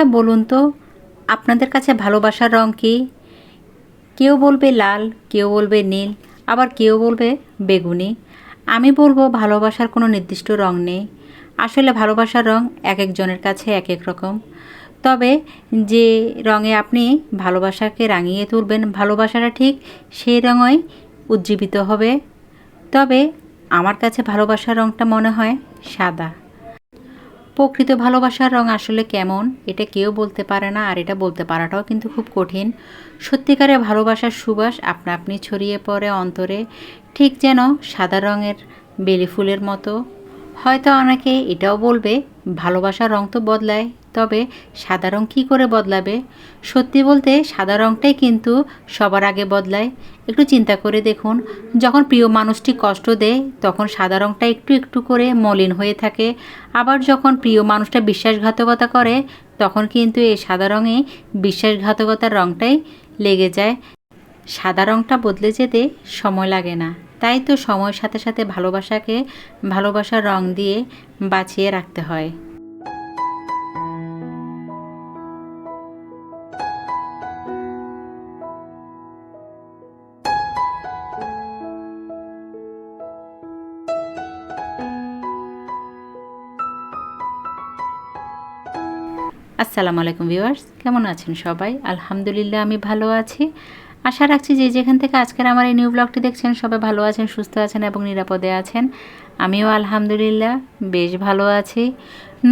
আচ্ছা বলুন তো, আপনাদের কাছে ভালোবাসার রং কি? কেউ বলবে লাল, কেউ বলবে নীল, আবার কেউ বলবে বেগুনি। আমি বলব ভালোবাসার কোনো নির্দিষ্ট রং নেই। আসলে ভালোবাসার রং এক একজনের কাছে এক এক রকম। তবে যে রঙে আপনি ভালোবাসাকে রাঙিয়ে তুলবেন, ভালোবাসাটা ঠিক সেই রঙই উজ্জীবিত হবে। তবে আমার কাছে ভালোবাসার রঙটা মনে হয় সাদা। প্রকৃত ভালোবাসার রং আসলে কেমন, এটা কেউ বলতে পারে না আর এটা বলতে পারাটাও কিন্তু খুব কঠিন। সত্যিকারের ভালোবাসার সুবাস আপনা আপনি ছড়িয়ে পড়ে অন্তরে, ঠিক যেন সাদা রঙের বেলি ফুলের মতো। হয়তো অনেকে এটাও বলবে, ভালোবাসার রং তো বদলায়। তবে সাদা রং কী করে বদলাবে? সত্যি বলতে সাদা রংটাই কিন্তু সবার আগে বদলায়। একটু চিন্তা করে দেখুন, যখন প্রিয় মানুষটি কষ্ট দেয়, তখন সাদা রংটা একটু একটু করে মলিন হয়ে থাকে। আবার যখন প্রিয় মানুষটা বিশ্বাসঘাতকতা করে, তখন কিন্তু এই সাদা রঙে বিশ্বাসঘাতকতার রংটাই লেগে যায়। সাদা রংটা বদলে যেতে সময় লাগে না। তাই তো সময়ের সাথে সাথে ভালোবাসাকে ভালোবাসার রং দিয়ে বাঁচিয়ে রাখতে হয়। আসসালামু আলাইকুম ভিউয়ার্স, কেমন আছেন সবাই? আলহামদুলিল্লাহ, আমি ভালো আছি। আশা রাখছি যে যেখান থেকে আজকের আমার এই নিউ ব্লগটি দেখছেন, সবাই ভালো আছেন, সুস্থ আছেন এবং নিরাপদে আছেন। আমিও আলহামদুলিল্লাহ, বেশ ভালো আছি।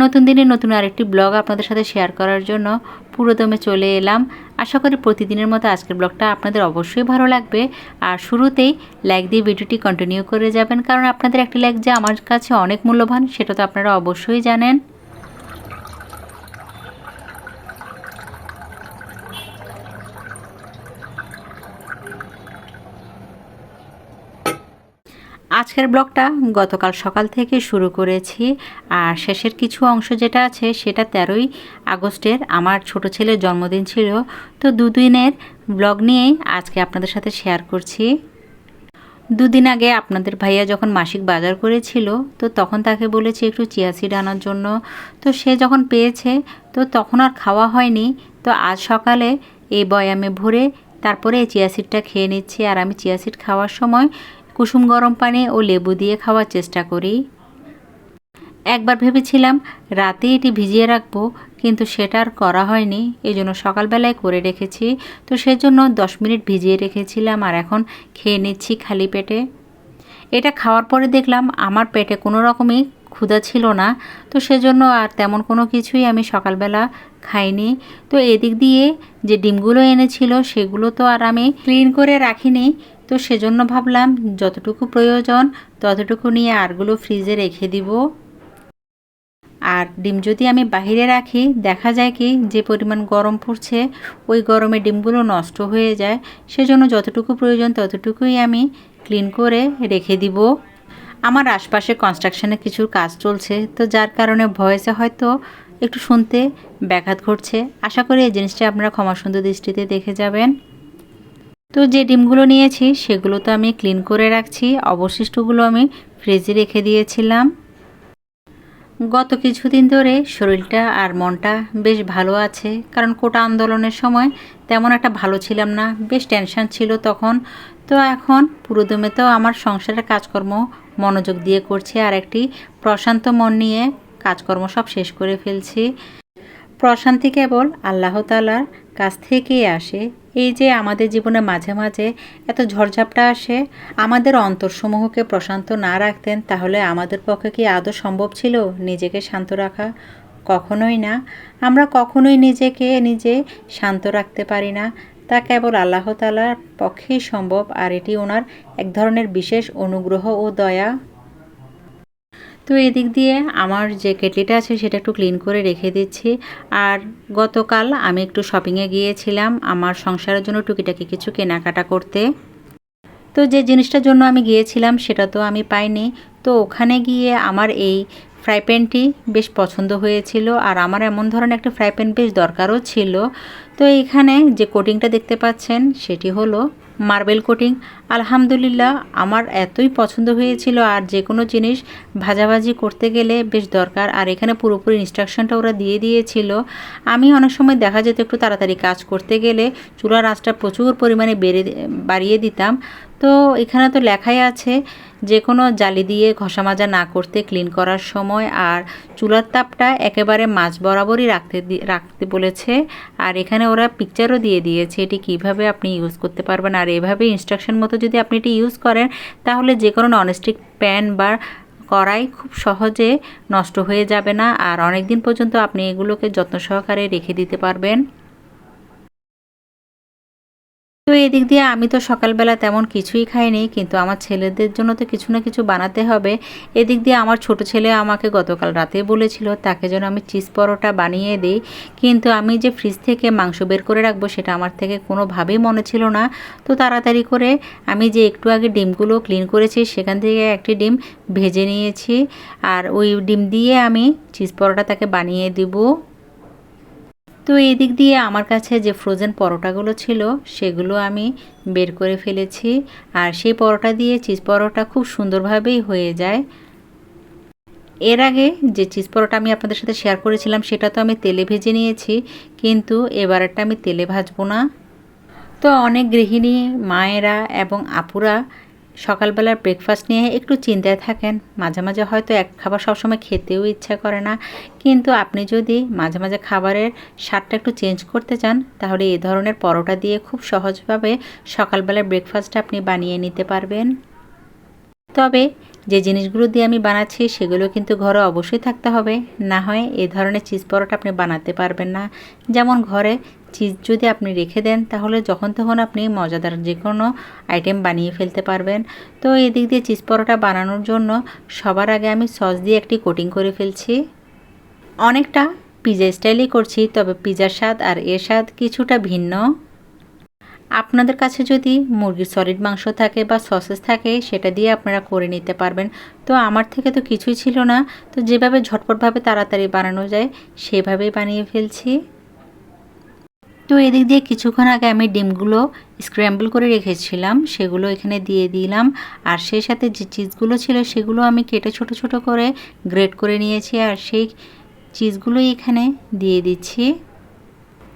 নতুন দিনে নতুন আরেকটি ব্লগ আপনাদের সাথে শেয়ার করার জন্য পুরোদমে চলে এলাম। আশা করি প্রতিদিনের মতো আজকের ব্লগটা আপনাদের অবশ্যই ভালো লাগবে। আর শুরুতেই লাইক দিয়ে ভিডিওটি কন্টিনিউ করে যাবেন, কারণ আপনাদের একটি লাইক যে আমার কাছে অনেক মূল্যবান, সেটা তো আপনারা অবশ্যই জানেন। আজকের ব্লগটা গতকাল সকাল থেকে শুরু করেছি আর শেষের কিছু অংশ যেটা আছে সেটা তেরোই আগস্টের। আমার ছোট ছেলের জন্মদিন ছিল, তো দুদিনের ব্লগ নিয়েই আজকে আপনাদের সাথে শেয়ার করছি। দুদিন আগে আপনাদের ভাইয়া যখন মাসিক বাজার করেছিল, তো তখন তাকে বলেছি একটু চিয়া সিড আনার জন্য। তো সে যখন পেয়েছে, তো তখন আর খাওয়া হয়নি। তো আজ সকালে এই বয়ামে ভরে তারপরে এই চিয়া সিডটা খেয়ে নিচ্ছি। আর আমি চিয়া সিড খাওয়ার সময় কুসুম গরম পানি ও লেবু দিয়ে খাওয়ার চেষ্টা করি। একবার ভেবেছিলাম, রাতে এটি ভিজিয়ে রাখব, কিন্তু সেটা আর করা হয়নি। এই জন্য সকালবেলায় করে রেখেছি। তো সেজন্য দশ মিনিট ভিজিয়ে রেখেছিলাম আর এখন খেয়ে নিচ্ছি খালি পেটে। এটা খাওয়ার পরে দেখলাম, আমার পেটে কোনো রকমই ক্ষুধা ছিল না। তো সেজন্য আর তেমন কোনো কিছুই আমি সকালবেলা খাইনি। তো এদিক দিয়ে যে ডিমগুলো এনেছিল, সেগুলো তো আর আমি ক্লিন করে রাখিনি। তো সেজন্য ভাবলাম যতটুকু প্রয়োজন ততটুকু নিয়ে আরগুলো ফ্রিজে রেখে দিব। আর ডিম যদি আমি বাহিরে রাখি, দেখা যায় কি যে পরিমাণ গরম পড়ছে, ওই গরমে ডিমগুলো নষ্ট হয়ে যায়। সেজন্য যতটুকু প্রয়োজন ততটুকুই আমি ক্লিন করে রেখে দিব। আমার আশপাশে কনস্ট্রাকশনে কিছু কাজ চলছে, তো যার কারণে ভয়েসে হয়তো একটু শুনতে ব্যাঘাত ঘটছে। আশা করি এই জিনিসটা আপনারা ক্ষমা সুন্দর দৃষ্টিতে দেখে যাবেন। তো যে ডিমগুলো নিয়েছি, সেগুলো তো আমি ক্লিন করে রাখছি। অবশিষ্টগুলো আমি ফ্রিজে রেখে দিয়েছিলাম। গত কিছুদিন ধরে শরীরটা আর মনটা বেশ ভালো আছে, কারণ কোটা আন্দোলনের সময় তেমন একটা ভালো ছিলাম না, বেশ টেনশন ছিল তখন। তো এখন পুরোদমে তো আমার সংসারের কাজকর্ম মনোযোগ দিয়ে করছি, আর একটি প্রশান্ত মন নিয়ে কাজকর্ম সব শেষ করে ফেলছি। প্রশান্তি কেবল আল্লাহ তালার কাছ থেকেই আসে এই যে আমাদের জীবনে মাঝে মাঝে এত ঝড়ঝাপটা আসে, আমাদের অন্তরসমূহকে প্রশান্ত না রাখতেন, তাহলে আমাদের পক্ষে কি আদৌ সম্ভব ছিল নিজেকে শান্ত রাখা? কখনোই না। আমরা কখনোই নিজেকে, নিজে শান্ত রাখতে পারি না। তা কেবল আল্লাহ তালার পক্ষেই সম্ভব, আর এটি ওনার এক ধরনের বিশেষ অনুগ্রহ ও দয়া। তো এদিক দিয়ে আমার যে কেটলিটা আছে সেটা একটু ক্লিন করে রেখে দিচ্ছি। আর গতকাল আমি একটু শপিংয়ে গিয়েছিলাম আমার সংসারের জন্য টুকিটাকি কিছু কেনাকাটা করতে। তো যে জিনিসটার জন্য আমি গিয়েছিলাম সেটা তো আমি পাইনি। তো ওখানে গিয়ে আমার এই ফ্রাই প্যানটি বেশ পছন্দ হয়েছিল। আর আমার এমন ধরনের একটা ফ্রাই প্যান বেশ দরকারও ছিল। তো এখানে যে কোটিংটা দেখতে পাচ্ছেন, সেটি হলো মার্বেল কোটিং আলহামদুলিল্লাহ, আমার এতই পছন্দ হয়েছিল আর যে কোনো জিনিস ভাজাভাজি করতে গেলে বেশ দরকার। আর এখানে পুরোপুরি ইনস্ট্রাকশনটা ওরা দিয়ে দিয়েছিল। আমি অনেক সময় দেখা যেত একটু তাড়াতাড়ি কাজ করতে গেলে চুলার আঁচটা প্রচুর পরিমাণে বেড়ে বাড়িয়ে দিতাম। তো এখানে তো লেখাই আছে, যে কোনো জালি দিয়ে ঘষা মাজা না করতে ক্লিন করার সময়। আর চুলার তাপটা একেবারে মাছ বরাবরই রাখতে রাখতে বলেছে। আর এখানে ওরা পিকচারও দিয়ে দিয়েছে এটি কীভাবে আপনি ইউজ করতে পারবেন। আর এভাবে ইনস্ট্রাকশন মতো যদি আপনি এটি ইউজ করেন, তাহলে যে কোনো ননস্টিক প্যান বা কড়াই খুব সহজে নষ্ট হয়ে যাবে না। আর অনেক দিন পর্যন্ত আপনি এগুলোকে যত্ন সহকারে রেখে দিতে পারবেন। তো এদিক দিয়ে আমি তো সকালবেলা তেমন কিছুই খাইনি, কিন্তু আমার ছেলেদের জন্য তো কিছু না কিছু বানাতে হবে। এদিক দিয়ে আমার ছোট ছেলে আমাকে গতকাল রাতে বলেছিল, তাকে যেন আমি চিজ পরোটা বানিয়ে দিই। কিন্তু আমি যে ফ্রিজ থেকে মাংস বের করে রাখব সেটা আমার থেকে কোনোভাবেই মনে ছিল না। তো তাড়াতাড়ি করে আমি যে একটু আগে ডিমগুলো ক্লিন করেছি, সেখান থেকে একটি ডিম ভেজে নিয়েছি। আর ওই ডিম দিয়ে আমি চিজ পরোটা তাকে বানিয়ে দিব। তো এই দিক দিয়ে আমার কাছে যে ফ্রোজেন পরোটাগুলো ছিল, সেগুলো আমি বের করে ফেলেছি। আর সেই পরোটা দিয়ে চিজ পরোটা খুব সুন্দরভাবেই হয়ে যায়। এর আগে যে চিজ পরোটা আমি আপনাদের সাথে শেয়ার করেছিলাম, সেটা তো আমি তেলে ভেজে নিয়েছি, কিন্তু এবারেরটা আমি তেলে ভাজবো না। তো অনেক গৃহিণী, মায়েরা এবং আপুরা সকালবেলার ব্রেকফাস্ট নিয়ে একটু চিন্তায় থাকেন। মাঝে মাঝে হয়তো এক খাবার সবসময় খেতেও ইচ্ছা করে না। কিন্তু আপনি যদি মাঝে মাঝে খাবারের স্বাদটা একটু চেঞ্জ করতে চান, তাহলে এই ধরনের পরোটা দিয়ে খুব সহজভাবে সকালবেলার ব্রেকফাস্টটা আপনি বানিয়ে নিতে পারবেন। তবে যে জিনিসগুলো দিয়ে আমি বানাচ্ছি, সেগুলো কিন্তু ঘরে অবশ্যই থাকতে হবে। না হয় এ ধরনের চিজ পরোটা আপনি বানাতে পারবেন না। যেমন ঘরে চিজ যদি আপনি রেখে দেন, তাহলে যখন তখন আপনি মজাদার যে কোনো আইটেম বানিয়ে ফেলতে পারবেন। তো এদিক দিয়ে চিজ পরোটা বানানোর জন্য সবার আগে আমি সস দিয়ে একটি কোটিং করে ফেলছি। অনেকটা পিজা স্টাইলই করছি, তবে পিজার স্বাদ আর এর স্বাদ কিছুটা ভিন্ন। আপনাদের কাছে যদি মুরগির সলিড মাংস থাকে বা সসেস থাকে, সেটা দিয়ে আপনারা করে নিতে পারবেন। তো আমার থেকে তো কিছুই ছিল না। তো যেভাবে ঝটপটভাবে তাড়াতাড়ি বানানো যায়, সেভাবেই বানিয়ে ফেলছি। তো এদিক দিয়ে কিছুক্ষণ আগে আমি ডিমগুলো স্ক্র্যাম্বল করে রেখেছিলাম, সেগুলো এখানে দিয়ে দিলাম। আর সেই সাথে যে চিজগুলো ছিল, সেগুলো আমি কেটে ছোট ছোট করে গ্রেট করে নিয়েছি। আর সেই চিজগুলোই এখানে দিয়ে দিচ্ছি।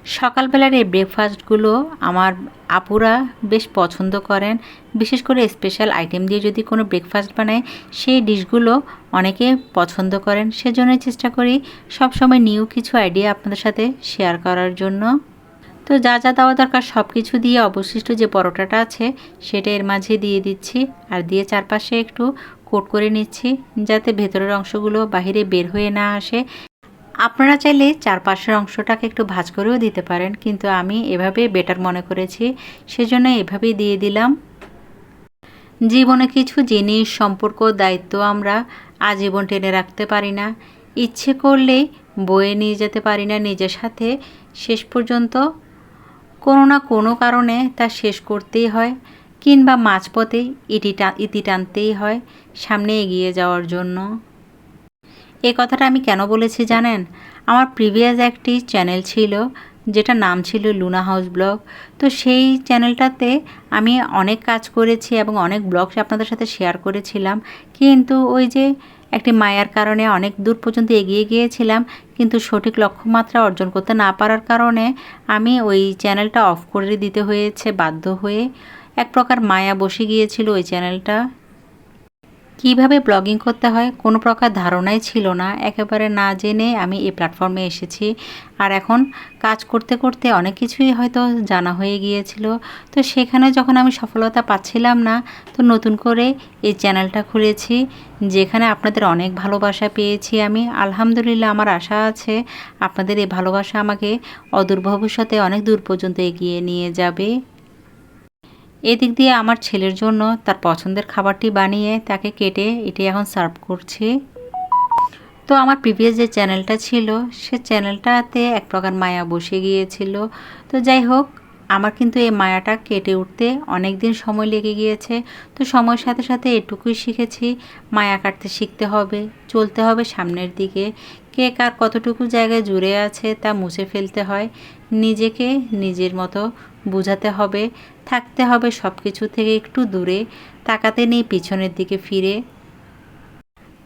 সকালবেলার এই ব্রেকফাস্টগুলো আমার আপুরা বেশ পছন্দ করেন। বিশেষ করে স্পেশাল আইটেম দিয়ে যদি কোনো ব্রেকফাস্ট বানায়, সেই ডিশগুলো অনেকে পছন্দ করেন। সেজন্যই চেষ্টা করি সবসময় নিউ কিছু আইডিয়া আপনাদের সাথে শেয়ার করার জন্য। তো যা যা দেওয়া দরকার সব কিছু দিয়ে অবশিষ্ট যে পরোটাটা আছে, সেটা এর মাঝে দিয়ে দিচ্ছি। আর দিয়ে চারপাশে একটু কোট করে নিচ্ছি, যাতে ভেতরের অংশগুলো বাহিরে বের হয়ে না আসে। আপনারা চাইলে চারপাশের অংশটাকে একটু ভাজ করেও দিতে পারেন, কিন্তু আমি এভাবে বেটার মনে করেছি, সেজন্য এভাবেই দিয়ে দিলাম। জীবনে কিছু জিনিস, সম্পর্ক, দায়িত্ব আমরা আজীবন টেনে রাখতে পারি না। ইচ্ছে করলেই বয়ে নিয়ে যেতে পারি না নিজের সাথে। শেষ পর্যন্ত কোনো না কোনো কারণে তা শেষ করতেই হয়, কিংবা মাঝপথে ইটি ইতি টানতেই হয়, সামনে এগিয়ে যাওয়ার জন্য। এই কথাটা আমি কেন বলেছি জানেন? আমার প্রিভিয়াস একটি চ্যানেল ছিল যেটা নাম ছিল লুনা হাউস ব্লগ। তো সেই চ্যানেলটাতে আমি অনেক কাজ করেছি এবং অনেক ব্লগ আপনাদের সাথে শেয়ার করেছিলাম। কিন্তু ওই যে একটি মায়ার কারণে অনেক দূর পর্যন্ত এগিয়ে গিয়েছিলাম, কিন্তু সঠিক লক্ষ্যমাত্রা অর্জন করতে না পারার কারণে আমি ওই চ্যানেলটা অফ করে দিতে হয়েছে, বাধ্য হয়ে। এক প্রকার মায়া বসে গিয়েছিল ওই চ্যানেলটা। কীভাবে ব্লগিং করতে হয় কোনো প্রকার ধারণাই ছিল না। একেবারে না জেনে আমি এই প্ল্যাটফর্মে এসেছি। আর এখন কাজ করতে করতে অনেক কিছুই হয়তো জানা হয়ে গিয়েছিল। তো সেখানে যখন আমি সফলতা পাচ্ছিলাম না, তো নতুন করে এই চ্যানেলটা খুলেছি, যেখানে আপনাদের অনেক ভালোবাসা পেয়েছি আমি। আলহামদুলিল্লাহ আমার আশা আছে আপনাদের এই ভালোবাসা আমাকে অদূর ভবিষ্যতে অনেক দূর পর্যন্ত এগিয়ে নিয়ে যাবে। এদিক দিয়ে আমার ছেলের জন্য তার পছন্দের খাবারটি বানিয়ে তাকে কেটে এটি এখন সার্ভ করছি। তো আমার প্রিভিয়াস যে চ্যানেলটা ছিল, সে চ্যানেলটাতে এক প্রকার মায়া বসে গিয়েছিল। তো যাই হোক, আমার কিন্তু এই মায়াটা কেটে উঠতে অনেক দিন সময় লেগে গিয়েছে। তো সময়ের সাথে সাথে এটুকুই শিখেছি, মায়া কাটতে শিখতে হবে, চলতে হবে সামনের দিকে। কে কার কতটুকু জায়গায় জুড়ে আছে তা মুছে ফেলতে হয়। নিজেকে নিজের মতো বোঝাতে হবে, থাকতে হবে সব কিছু থেকে একটু দূরে, তাকাতে নেই পিছনের দিকে ফিরে।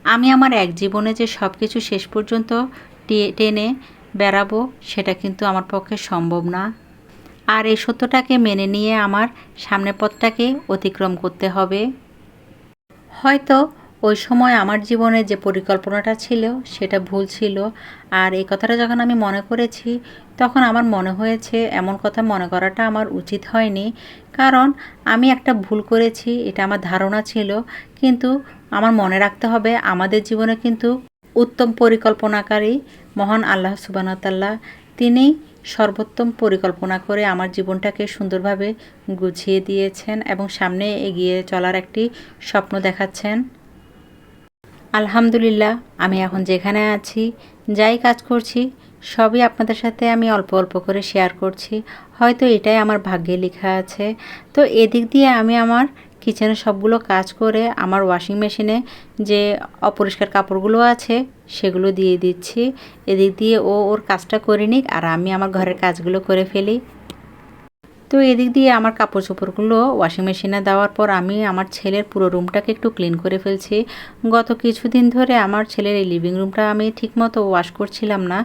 আমি আমার এক জীবনে যে সব কিছু শেষ পর্যন্ত টেনে বেড়াবো, সেটা কিন্তু আমার পক্ষে সম্ভব না। আর এই সত্যটাকে মেনে নিয়ে আমার সামনের পথটাকে অতিক্রম করতে হবে। হয়তো ওই সময় আমার জীবনে যে পরিকল্পনাটা ছিল, সেটা ভুল ছিল। আর এই কথাটা যখন আমি মনে করেছি, তখন আমার মনে হয়েছে এমন কথা মনে করাটা আমার উচিত হয়নি। কারণ আমি একটা ভুল করেছি, এটা আমার ধারণা ছিল। কিন্তু আমার মনে রাখতে হবে, আমাদের জীবনে কিন্তু উত্তম পরিকল্পনাকারী, মহান আল্লাহ সুবানতাল্লাহ তিনি সর্বোত্তম পরিকল্পনা করে আমার জীবনটাকে সুন্দরভাবে গুছিয়ে দিয়েছেন এবং সামনে এগিয়ে চলার একটি স্বপ্ন দেখাচ্ছেন। আলহামদুলিল্লাহ, আমি এখন যেখানে আছি, যাই কাজ করছি, সবই আপনাদের সাথে আমি অল্প অল্প করে শেয়ার করছি। হয়তো এটাই আমার ভাগ্যে লেখা আছে। তো এদিক দিয়ে আমি আমার কিচেনে সবগুলো কাজ করে আমার ওয়াশিং মেশিনে যে অপরিষ্কার কাপড়গুলো আছে, সেগুলো দিয়ে দিচ্ছি। এদিক দিয়ে ও ওর কাজটা করে নিক, আর আমি আমার ঘরের কাজগুলো করে ফেলি। তো এদিক দিয়ে আমার কাপড় চোপড়গুলো ওয়াশিং মেশিনে দেওয়ার পর আমি আমার ছেলের পুরো রুমটাকে একটু ক্লিন করে ফেলছি। গত কিছুদিন ধরে আমার ছেলের এই লিভিং রুমটা আমি ঠিকমতো ওয়াশ করছিলাম না,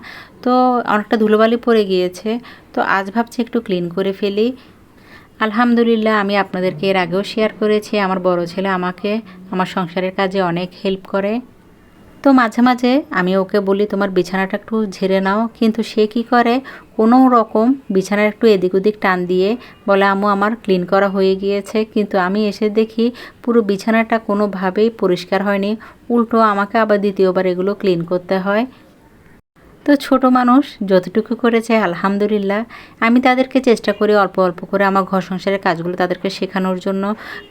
তো অনেকটা ধুলোবালি পড়ে গিয়েছে, তো আজ ভাবছি একটু ক্লিন করে ফেলি। আলহামদুলিল্লাহ আমি আপনাদেরকে এর আগেও শেয়ার করেছি, আমার বড় ছেলে আমাকে, আমার সংসারের কাজে অনেক হেল্প করে। তো মাঝে মাঝে আমি ওকে বলি, তোমার বিছানাটা একটু ঝেড়ে নাও। কিন্তু সে কি করে? কোনো রকম বিছানার একটু এদিক ওদিক টান দিয়ে বলে আমু আমার ক্লিন করা হয়ে গিয়েছে। কিন্তু আমি এসে দেখি পুরো বিছানাটা কোনোভাবেই পরিষ্কার হয়নি। উল্টো আমাকে আবার দ্বিতীয়বার এগুলো ক্লিন করতে হয়। তো ছোট মানুষ যতটুকু করেছে, আলহামদুলিল্লাহ। আমি তাদেরকে চেষ্টা করি অল্প অল্প করে আমার ঘর সংসারের কাজগুলো তাদেরকে শেখানোর জন্য।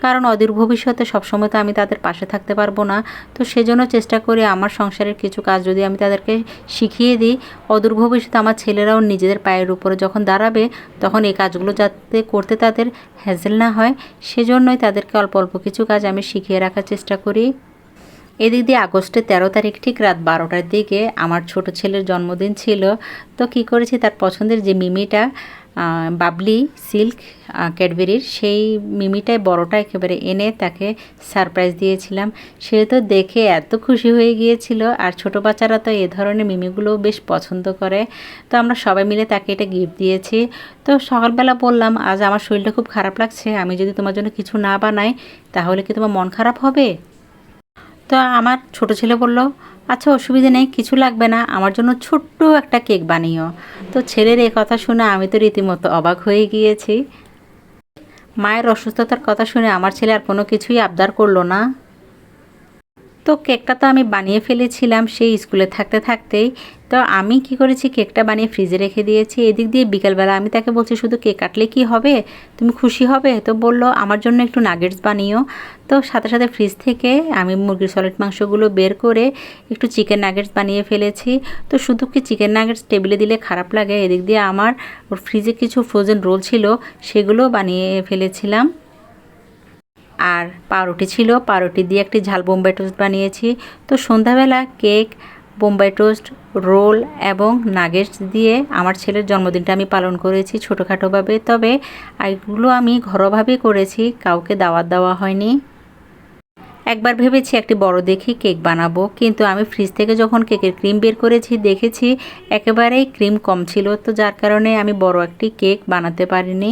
কারণ অদূর ভবিষ্যতে সবসময় তো আমি তাদের পাশে থাকতে পারব না। তো সেজন্য চেষ্টা করি আমার সংসারের কিছু কাজ যদি আমি তাদেরকে শিখিয়ে দিই, অদূর ভবিষ্যতে আমার ছেলেরাও নিজেদের পায়ের উপরে যখন দাঁড়াবে, তখন এই কাজগুলো যাতে করতে তাদের হ্যাজেল না হয়, সেজন্যই তাদেরকে অল্প অল্প কিছু কাজ আমি শিখিয়ে রাখার চেষ্টা করি। এদিক দিয়ে আগস্টের তেরো তারিখ ঠিক রাত বারোটার দিকে আমার ছোট ছেলের জন্মদিন ছিল। তো কি করেছি, তার পছন্দের যে মিমিটা বাবলি সিল্ক ক্যাডবেরির, সেই মিমিটাই বড়টা একেবারে এনে তাকে সারপ্রাইজ দিয়েছিলাম। সে তো দেখে এত খুশি হয়ে গিয়েছিল। আর ছোট বাচ্চারা তো এ ধরনের মিমিগুলো বেশ পছন্দ করে। তো আমরা সবাই মিলে তাকে এটা গিফট দিয়েছি। তো সকালবেলা বললাম, আজ আমার শরীরটা খুব খারাপ লাগছে। আমি যদি তোমার জন্য কিছু না বানাই, তাহলে কি তোমার মন খারাপ হবে? তো আমার ছোট ছেলে বলল আচ্ছা অসুবিধে নেই, কিছু লাগবে না, আমার জন্য ছোট্ট একটা কেক বানিও। তো ছেলের এই কথা শুনে আমি তো রীতিমতো অবাক হয়ে গিয়েছি। মায়ের অসুস্থতার কথা শুনে আমার ছেলে আর কোনো কিছুই আবদার করল না। তো কেকটা তো আমি বানিয়ে ফেলেছিলাম সেই স্কুলে থাকতে থাকতেই। তো আমি কি করেছি, কেকটা বানিয়ে ফ্রিজে রেখে দিয়েছি। এদিক দিয়ে বিকালবেলা আমি তাকে বলছি, শুধু কেক কাটলে কি হবে? তুমি খুশি হবে? তো বলল, আমার জন্য একটু নাগেটস বানিও। তো সাথে সাথে ফ্রিজ থেকে আমি মুরগির সলিড মাংসগুলো বের করে একটু চিকেন নাগেটস বানিয়ে ফেলেছি। তো শুধু কি চিকেন নাগেটস টেবিলে দিলে খারাপ লাগে? এদিক দিয়ে আমার ফ্রিজে কিছু ফ্রোজেন রোল ছিল, সেগুলো বানিয়ে ফেলেছিলাম। আর পাউরুটি ছিল। পাউরুটি দিয়ে একটি ঝাল বোম্বাই টোস্ট বানিয়েছি। তো সন্ধ্যাবেলা কেক, বোম্বাই টোস্ট, রোল এবং নাগেটস দিয়ে আমার ছেলের জন্মদিনটা আমি পালন করেছি ছোটোখাটোভাবে। তবে এগুলো আমি ঘরোয়াভাবেই করেছি, কাউকে দাওয়াত দেওয়া হয়নি। একবার ভেবেছি একটি বড় দেখি কেক বানাবো, কিন্তু আমি ফ্রিজ থেকে যখন কেকের ক্রিম বের করেছি, দেখেছি একেবারেই ক্রিম কম ছিল। তো যার কারণে আমি বড় একটি কেক বানাতে পারিনি।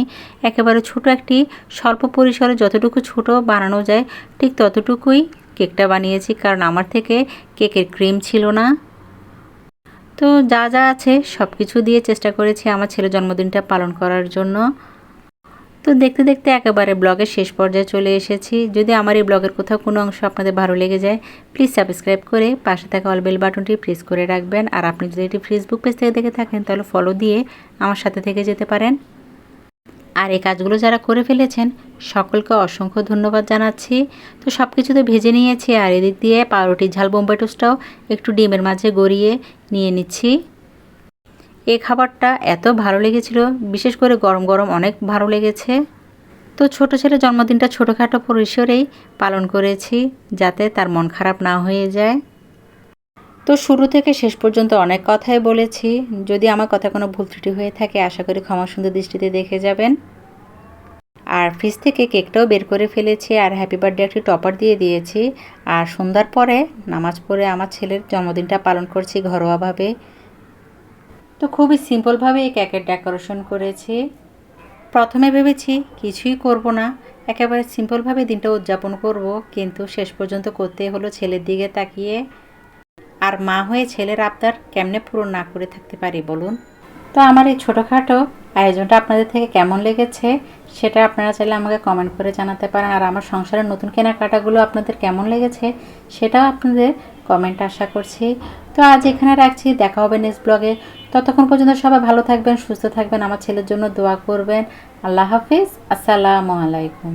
একেবারে ছোট একটি, স্বল্প পরিসরে যতটুকু ছোট বানানো যায়, ঠিক ততটুকুই কেকটা বানিয়েছি, কারণ আমার থেকে কেকের ক্রিম ছিল না। তো যা যা আছে সব কিছু দিয়ে চেষ্টা করেছি আমার ছেলের জন্মদিনটা পালন করার জন্য। তো দেখতে দেখতে একেবারে ব্লগের শেষ পর্যায়ে চলে এসেছি। যদি আমার এই ব্লগের কোথাও কোনো অংশ আপনাদের ভালো লেগে যায় প্লিজ সাবস্ক্রাইব করে পাশে থাকা অল বেল বাটনটি প্রেস করে রাখবেন। আর আপনি যদি এটি ফেসবুক পেজ থেকে দেখে থাকেন, তাহলে ফলো দিয়ে আমার সাথে থেকে যেতে পারেন। আর এই কাজগুলো যারা করে ফেলেছেন, সকলকে অসংখ্য ধন্যবাদ জানাচ্ছি। তো সব কিছু তো ভেজে নিয়েছি আর এদিক দিয়ে পাউরুটির ঝাল বোম্বাই টোস্টটাও একটু ডিমের মাঝে গড়িয়ে নিয়ে নিচ্ছি। এই খাবারটা এত ভালো লেগেছিল, বিশেষ করে গরম গরম অনেক ভালো লেগেছে। তো ছোট ছেলে জন্মদিনটা ছোটোখাটো পরিসরেই পালন করেছি, যাতে তার মন খারাপ না হয়ে যায়। তো শুরু থেকে শেষ পর্যন্ত অনেক কথাই বলেছি। যদি আমার কথা কোনো ভুল ত্রুটি হয়ে থাকে, আশা করি ক্ষমা সুন্দর দৃষ্টিতে দেখে যাবেন। আর ফ্রিজ থেকে কেকটাও বের করে ফেলেছি আর হ্যাপি বার্থডে একটি টপার দিয়ে দিয়েছি। আর সন্ধ্যার পরে নামাজ পড়ে আমার ছেলের জন্মদিনটা পালন করছি ঘরোয়াভাবে। তো খুবই সিম্পলভাবে এই কেকের ডেকোরেশন করেছি। প্রথমে ভেবেছি কিছুই করব না, একেবারে সিম্পলভাবে দিনটা উদযাপন করব, কিন্তু শেষ পর্যন্ত করতে হলো ছেলের দিকে তাকিয়ে। আর মা হয়ে ছেলের আবদার কেমনে পূরণ না করে থাকতে পারি বলুন? তো আমার এই ছোটোখাটো আয়োজনটা আপনাদের থেকে কেমন লেগেছে সেটা আপনারা চাইলে আমাকে কমেন্ট করে জানাতে পারেন। আর আমার সংসারের নতুন কেনাকাটাগুলো আপনাদের কেমন লেগেছে সেটাও আপনাদের কমেন্ট আশা করছি। তো আজ এখানে রাখছি, দেখা হবে নেক্সট ব্লগে ততক্ষণ পর্যন্ত সবাই ভালো থাকবেন, সুস্থ থাকবেন। আমার ছেলের জন্য দোয়া করবেন। আল্লাহ হাফিজ। আসসালামু আলাইকুম।